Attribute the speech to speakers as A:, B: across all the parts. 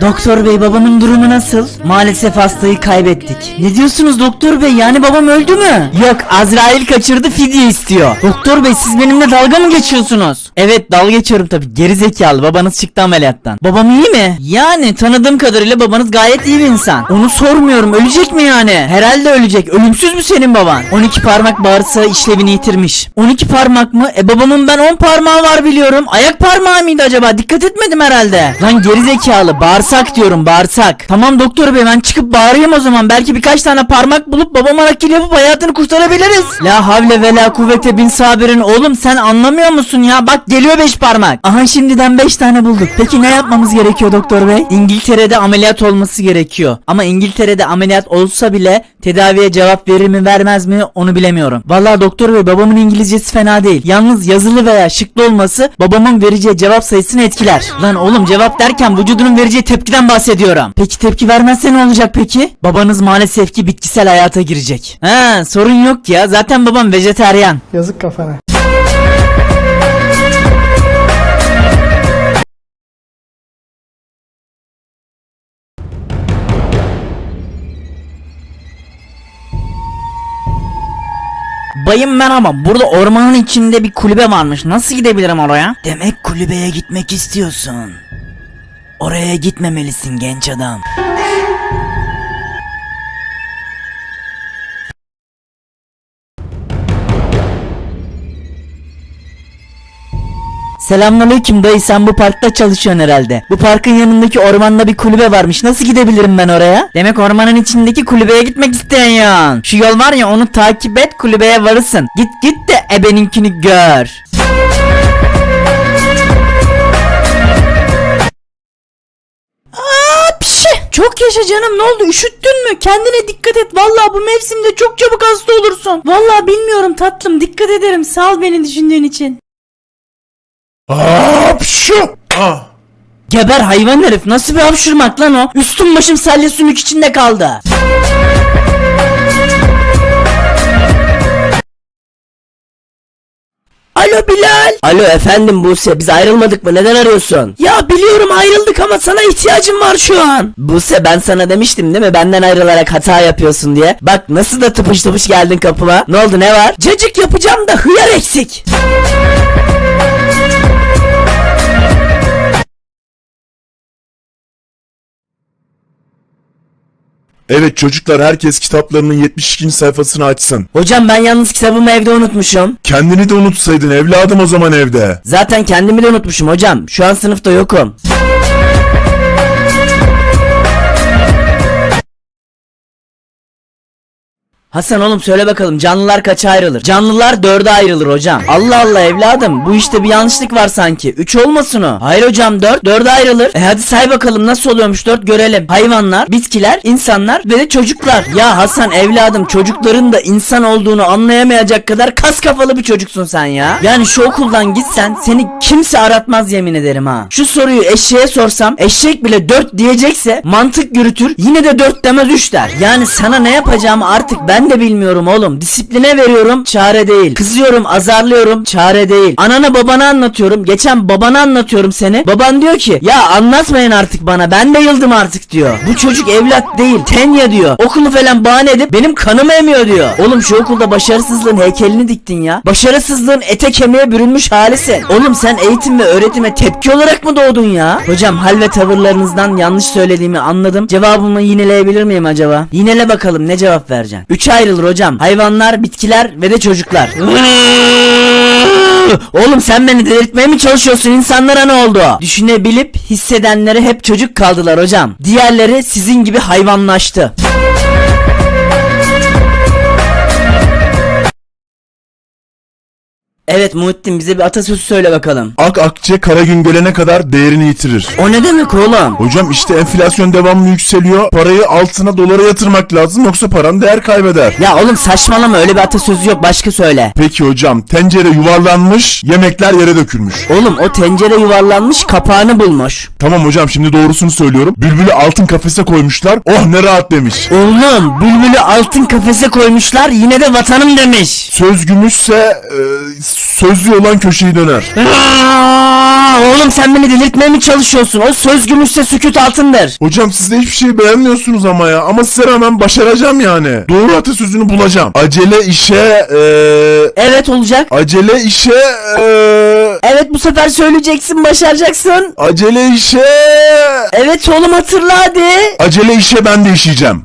A: Doktor bey babamın durumu nasıl? Maalesef hastayı kaybettik. Ne diyorsunuz doktor bey yani babam öldü mü? Yok Azrail kaçırdı fidye istiyor. Doktor bey siz benimle dalga mı geçiyorsunuz? Evet dalga geçiyorum tabi gerizekalı babanız çıktı ameliyattan. Babam iyi mi? Yani tanıdığım kadarıyla babanız gayet iyi bir insan. Onu sormuyorum ölecek mi yani? Herhalde ölecek. Ölümsüz mü senin baban? 12 parmak bağırsağı işlevini yitirmiş. 12 parmak mı? E babamın ben 10 parmağı var biliyorum. Ayak parmağı mıydı acaba? Dikkat etmedim herhalde. Lan gerizekalı bağırsak diyorum bağırsak. Tamam doktor bey ben çıkıp bağırayım o zaman. Belki birkaç tane parmak bulup babama nakil yapıp hayatını kurtarabiliriz. La havle ve la kuvvete bin sabirin. Oğlum sen anlamıyor musun ya? Bak geliyor 5 parmak. Aha şimdiden 5 tane bulduk. Peki ne yapmamız gerekiyor doktor bey? İngiltere'de ameliyat olması gerekiyor. Ama İngiltere'de ameliyat olsa bile tedaviye cevap verir mi vermez mi onu bilemiyorum. Vallahi doktor bey babamın İngilizcesi fena değil. Yalnız yazılı veya şıklı olması babamın vereceği cevap sayısını etkiler. Lan oğlum cevap derken vücudunun vereceği tepkiden bahsediyorum. Peki tepki vermezse ne olacak peki? Babanız maalesef ki bitkisel hayata girecek. Ha sorun yok ya zaten babam vejeteryan.
B: Yazık kafana.
A: Bayım merhaba. Burada ormanın içinde bir kulübe varmış. Nasıl gidebilirim oraya? Demek kulübeye gitmek istiyorsun. Oraya gitmemelisin genç adam. Selamünaleyküm dayı sen bu parkta çalışıyorsun herhalde. Bu parkın yanındaki ormanda bir kulübe varmış. Nasıl gidebilirim ben oraya? Demek ormanın içindeki kulübeye gitmek isteyen. Şu yol var ya onu takip et kulübeye varırsın. Git git de ebeninkini gör. Çok yaşa canım ne oldu üşüttün mü? Kendine dikkat et. Vallahi bu mevsimde çok çabuk hasta olursun. Vallahi bilmiyorum tatlım dikkat ederim. Sağ ol beni düşündüğün için.
C: Hapşu! Ah!
A: Geber hayvan herif nasıl bir hapşırmak lan o? Üstüm başım salya sümük içinde kaldı. Alo Bilal.
D: Alo efendim Buse biz ayrılmadık mı neden arıyorsun?
A: Ya biliyorum ayrıldık ama sana ihtiyacım var şu an.
D: Buse ben sana demiştim değil mi benden ayrılarak hata yapıyorsun diye. Bak nasıl da tıpış tıpış geldin kapıma. Ne oldu ne var?
A: Cacık yapacağım da hıyar eksik.
C: Evet çocuklar herkes kitaplarının 72. sayfasını açsın.
D: Hocam ben yalnız kitabımı evde unutmuşum.
C: Kendini de unutsaydın evladım o zaman evde.
D: Zaten kendimi de unutmuşum hocam. Şu an sınıfta yokum. Hasan oğlum söyle bakalım canlılar kaça ayrılır? Canlılar dörde ayrılır hocam. Allah Allah evladım bu işte bir yanlışlık var sanki. Üç olmasın o. Hayır hocam dört. Dörde ayrılır. E hadi say bakalım nasıl oluyormuş dört görelim. Hayvanlar, bitkiler, insanlar ve de çocuklar. Ya Hasan evladım çocukların da insan olduğunu anlayamayacak kadar kas kafalı bir çocuksun sen ya. Yani şu okuldan gitsen seni kimse aratmaz yemin ederim ha. Şu soruyu eşeğe sorsam eşek bile dört diyecekse mantık yürütür yine de dört demez üç der. Yani sana ne yapacağımı artık ben de bilmiyorum oğlum. Disipline veriyorum çare değil. Kızıyorum azarlıyorum çare değil. Anana babana anlatıyorum. Geçen babana anlatıyorum seni. Baban diyor ki ya anlatmayın artık bana ben de yıldım artık diyor. Bu çocuk evlat değil tenya diyor. Okulu falan bahane edip benim kanımı emiyor diyor. Oğlum şu okulda başarısızlığın heykelini diktin ya. Başarısızlığın ete kemiğe bürünmüş halisin. Oğlum sen eğitim ve öğretime tepki olarak mı doğdun ya? Hocam hal ve tavırlarınızdan yanlış söylediğimi anladım. Cevabımı yineleyebilir miyim acaba? Yinele bakalım ne cevap vereceksin? Üçe ayrılır hocam. Hayvanlar, bitkiler ve de çocuklar. Oğlum sen beni delirtmeye mi çalışıyorsun? İnsanlara ne oldu? Düşünebilip hissedenlere hep çocuk kaldılar hocam. Diğerleri sizin gibi hayvanlaştı. Evet Muhittin bize bir atasözü söyle bakalım.
C: Ak akçe kara gün gelene kadar değerini yitirir.
D: O ne demek oğlum?
C: Hocam işte enflasyon devamlı yükseliyor. Parayı altına dolara yatırmak lazım yoksa paran değer kaybeder.
D: Ya oğlum saçmalama öyle bir atasözü yok başka söyle.
C: Peki hocam tencere yuvarlanmış yemekler yere dökülmüş.
D: Oğlum o tencere yuvarlanmış kapağını bulmuş.
C: Tamam hocam şimdi doğrusunu söylüyorum. Bülbülü altın kafese koymuşlar. Oh ne rahat demiş.
D: Oğlum bülbülü altın kafese koymuşlar yine de vatanım demiş.
C: Söz gümüşse e, sözlü olan köşeyi döner.
D: Aa, oğlum sen beni delirtmeye mi çalışıyorsun? O söz gümüşse sükut altındır.
C: Hocam siz de hiçbir şey beğenmiyorsunuz ama ya. Ama size rağmen başaracağım yani. Doğru atasözünü bulacağım. Acele işe eee...
D: Evet olacak.
C: Acele işe eee...
D: Evet bu sefer söyleyeceksin başaracaksın.
C: Acele işe...
D: Evet oğlum hatırla hadi.
C: Acele işe ben de işeyeceğim.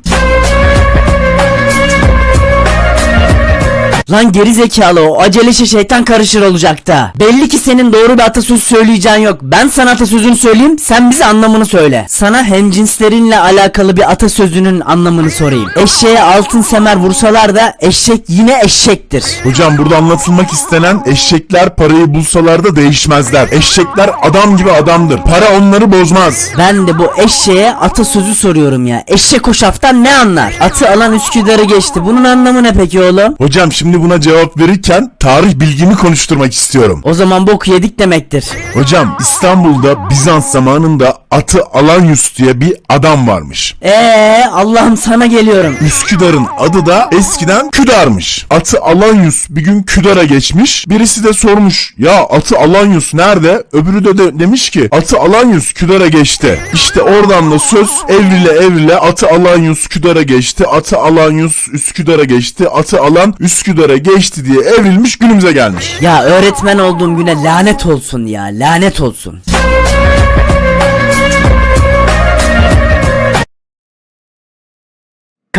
D: Lan geri zekalı o acele işe şeytan karışır olacak da. Belli ki senin doğru bir atasözü söyleyeceğin yok. Ben sana atasözünü söyleyeyim sen bize anlamını söyle. Sana hemcinslerinle alakalı bir atasözünün anlamını sorayım. Eşeğe altın semer vursalar da eşek yine eşektir.
C: Hocam burada anlatılmak istenen eşekler parayı bulsalar da değişmezler. Eşekler adam gibi adamdır. Para onları bozmaz.
D: Ben de bu eşeğe atasözü soruyorum ya. Eşek o şaftan ne anlar? Atı alan Üsküdar'ı geçti. Bunun anlamı ne peki oğlum?
C: Hocam şimdi buna cevap verirken tarih bilgimi konuşturmak istiyorum.
D: O zaman bok yedik demektir.
C: Hocam İstanbul'da Bizans zamanında atı Alanyus diye bir adam varmış.
D: Eee Allah'ım sana geliyorum.
C: Üsküdar'ın adı da eskiden Küdar'mış. Atı Alanyus bir gün Küdar'a geçmiş. Birisi de sormuş ya atı Alanyus nerede? Öbürü de, de demiş ki atı Alanyus Küdar'a geçti. İşte oradan da söz evrile evrile atı Alanyus Küdar'a geçti. Atı Alanyus Üsküdar'a geçti. Atı alan Üsküdar'a geçti diye evrilmiş günümüze gelmiş.
D: Ya öğretmen olduğum güne lanet olsun ya lanet olsun.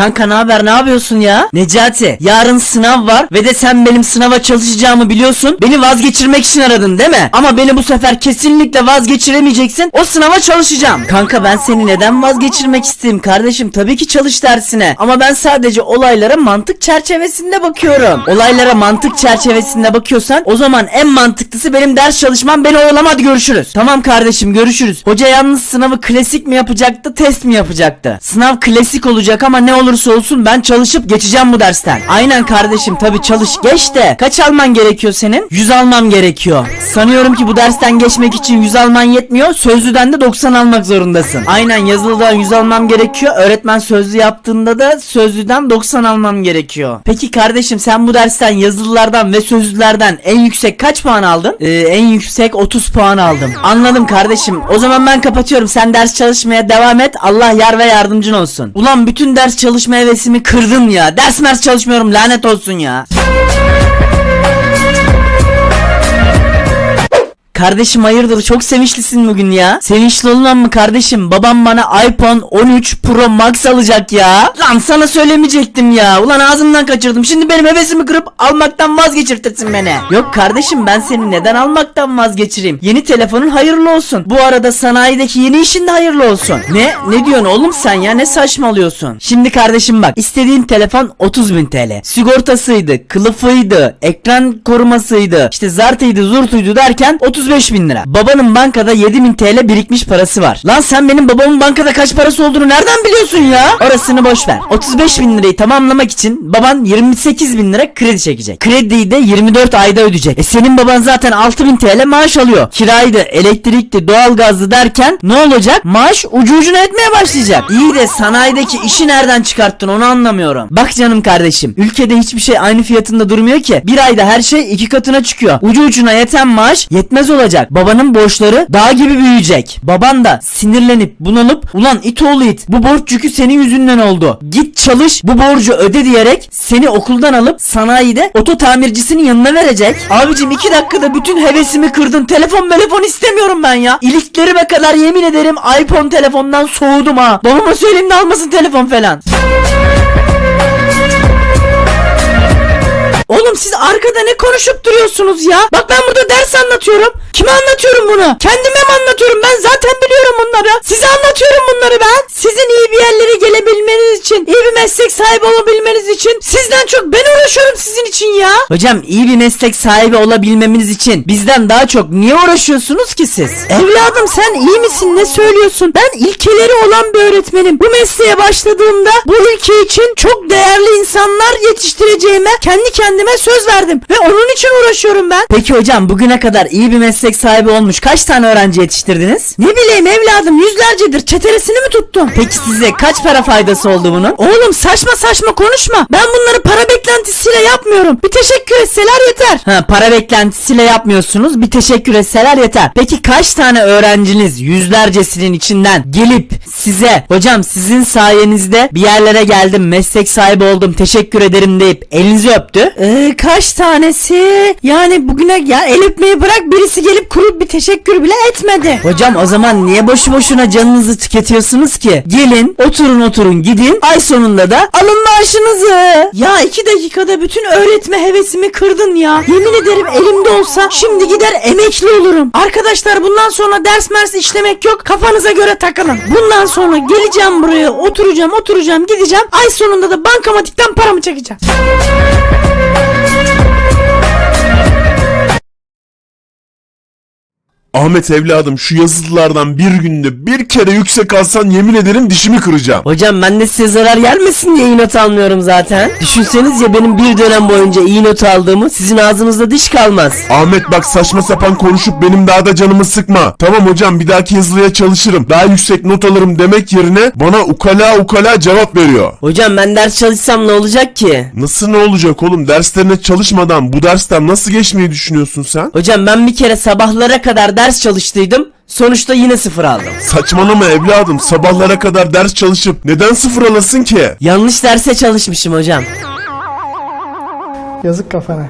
D: Kanka ne haber ne yapıyorsun ya? Necati yarın sınav var ve de sen benim sınava çalışacağımı biliyorsun. Beni vazgeçirmek için aradın değil mi? Ama beni bu sefer kesinlikle vazgeçiremeyeceksin. O sınava çalışacağım. Kanka ben seni neden vazgeçirmek isteyeyim kardeşim? Tabii ki çalış dersine. Ama ben sadece olaylara mantık çerçevesinde bakıyorum. Olaylara mantık çerçevesinde bakıyorsan o zaman en mantıklısı benim ders çalışmam. Beni oyalama hadi görüşürüz. Tamam kardeşim görüşürüz. Hoca yalnız sınavı klasik mi yapacaktı test mi yapacaktı? Sınav klasik olacak ama ne olursa olsun ben çalışıp geçeceğim bu dersten. Aynen kardeşim tabi çalış geç de kaç alman gerekiyor senin? 100 almam gerekiyor. Sanıyorum ki bu dersten geçmek için 100 alman yetmiyor. Sözlüden de 90 almak zorundasın. Aynen yazılıdan 100 almam gerekiyor. Öğretmen sözlü yaptığında da sözlüden 90 almam gerekiyor. Peki kardeşim sen bu dersten yazılılardan ve sözlülerden en yüksek kaç puan aldın? Ee, en yüksek 30 puan aldım. Anladım kardeşim. O zaman ben kapatıyorum. Sen ders çalışmaya devam et. Allah yar ve yardımcın olsun. Ulan bütün ders çalışma hevesimi kırdın ya. Ders mers çalışmıyorum. Lanet olsun ya. Kardeşim hayırdır çok sevinçlisin bugün ya. Sevinçli olmam mı kardeşim? Babam bana iPhone 13 Pro Max alacak ya. Lan sana söylemeyecektim ya. Ulan ağzımdan kaçırdım. Şimdi benim hevesimi kırıp almaktan vazgeçirtirsin beni. Yok kardeşim ben seni neden almaktan vazgeçireyim? Yeni telefonun hayırlı olsun. Bu arada sanayideki yeni işin de hayırlı olsun. Ne? Ne diyorsun oğlum sen ya? Ne saçmalıyorsun? Şimdi kardeşim bak istediğin telefon 30.000 TL. Sigortasıydı, kılıfıydı, ekran korumasıydı, işte zartıydı, zurtuydu derken 35 bin lira. Babanın bankada 7000 TL birikmiş parası var. Lan sen benim babamın bankada kaç parası olduğunu nereden biliyorsun ya? Orasını boş ver. 35 bin lirayı tamamlamak için baban 28 bin lira kredi çekecek. Krediyi de 24 ayda ödeyecek. E senin baban zaten 6000 TL maaş alıyor. Kiraydı, elektrikti, doğalgazdı derken ne olacak? Maaş ucu ucuna etmeye başlayacak. İyi de sanayideki işi nereden çıkarttın onu anlamıyorum. Bak canım kardeşim. Ülkede hiçbir şey aynı fiyatında durmuyor ki. Bir ayda her şey iki katına çıkıyor. Ucu ucuna yeten maaş yetmez olacak. Babanın borçları dağ gibi büyüyecek. Baban da sinirlenip bunalıp ulan it oğlu it bu borç yükü senin yüzünden oldu. Git çalış bu borcu öde diyerek seni okuldan alıp sanayide oto tamircisinin yanına verecek. Abicim iki dakikada bütün hevesimi kırdın. Telefon telefon istemiyorum ben ya. İliklerime kadar yemin ederim iPhone telefondan soğudum ha. Babama söyleyeyim de almasın telefon falan. Oğlum siz arkada ne konuşup duruyorsunuz ya? Bak ben burada ders anlatıyorum. Kime anlatıyorum bunu? Kendime mi anlatıyorum? Ben zaten biliyorum bunları. Size anlatıyorum bunları ben. Sizin iyi bir yerlere gelebilmeniz için, iyi bir meslek sahibi olabilmeniz için sizden çok ben uğraşıyorum sizin için ya. Hocam iyi bir meslek sahibi olabilmemiz için bizden daha çok niye uğraşıyorsunuz ki siz? Evladım sen iyi misin? Ne söylüyorsun? Ben ilkeleri olan bir öğretmenim. Bu mesleğe başladığımda bu ülke için çok değerli insanlar yetiştireceğime kendi kendime söz verdim. Ve onun için uğraşıyorum ben. Peki hocam bugüne kadar iyi bir meslek sahibi olmuş kaç tane öğrenci yetiştirdiniz? Ne bileyim evladım yüzlercedir. Çeteresini mi tuttum? Peki size kaç para faydası oldu bunun? Oğlum saçma saçma konuşma. Ben bunları para beklentisiyle yapmıyorum. Bir teşekkür etseler yeter. Ha para beklentisiyle yapmıyorsunuz. Bir teşekkür etseler yeter. Peki kaç tane öğrenciniz yüzlercesinin içinden gelip size hocam sizin sayenizde bir yerlere geldim meslek sahibi oldum teşekkür ederim deyip elinizi öptü? Ee, kaç tanesi? Yani bugüne ya el öpmeyi bırak birisi gelip kurup bir teşekkür bile etmedi. Hocam o zaman niye boşu boşuna canınızı tüketiyorsunuz ki? Gelin oturun oturun gidin ay sonunda da alın maaşınızı. Ya iki dakikada bütün öğretme hevesimi kırdın ya. Yemin ederim elimde olsa şimdi gider emekli olurum. Arkadaşlar bundan sonra ders mers işlemek yok kafanıza göre takılın. Bundan sonra geleceğim buraya oturacağım oturacağım gideceğim. Ay sonunda da bankamatikten paramı çekeceğim.
C: Ahmet evladım şu yazılılardan bir günde bir kere yüksek alsan yemin ederim dişimi kıracağım.
D: Hocam ben de size zarar gelmesin diye iyi not almıyorum zaten. Düşünseniz ya benim bir dönem boyunca iyi not aldığımı sizin ağzınızda diş kalmaz.
C: Ahmet bak saçma sapan konuşup benim daha da canımı sıkma. Tamam hocam bir dahaki yazılıya çalışırım. Daha yüksek not alırım demek yerine bana ukala ukala cevap veriyor.
D: Hocam ben ders çalışsam ne olacak ki?
C: Nasıl ne olacak oğlum derslerine çalışmadan bu dersten nasıl geçmeyi düşünüyorsun sen?
D: Hocam ben bir kere sabahlara kadar ders çalıştıydım. Sonuçta yine sıfır aldım.
C: Saçmalama evladım sabahlara kadar ders çalışıp neden sıfır alasın ki?
D: Yanlış derse çalışmışım hocam.
B: Yazık kafana.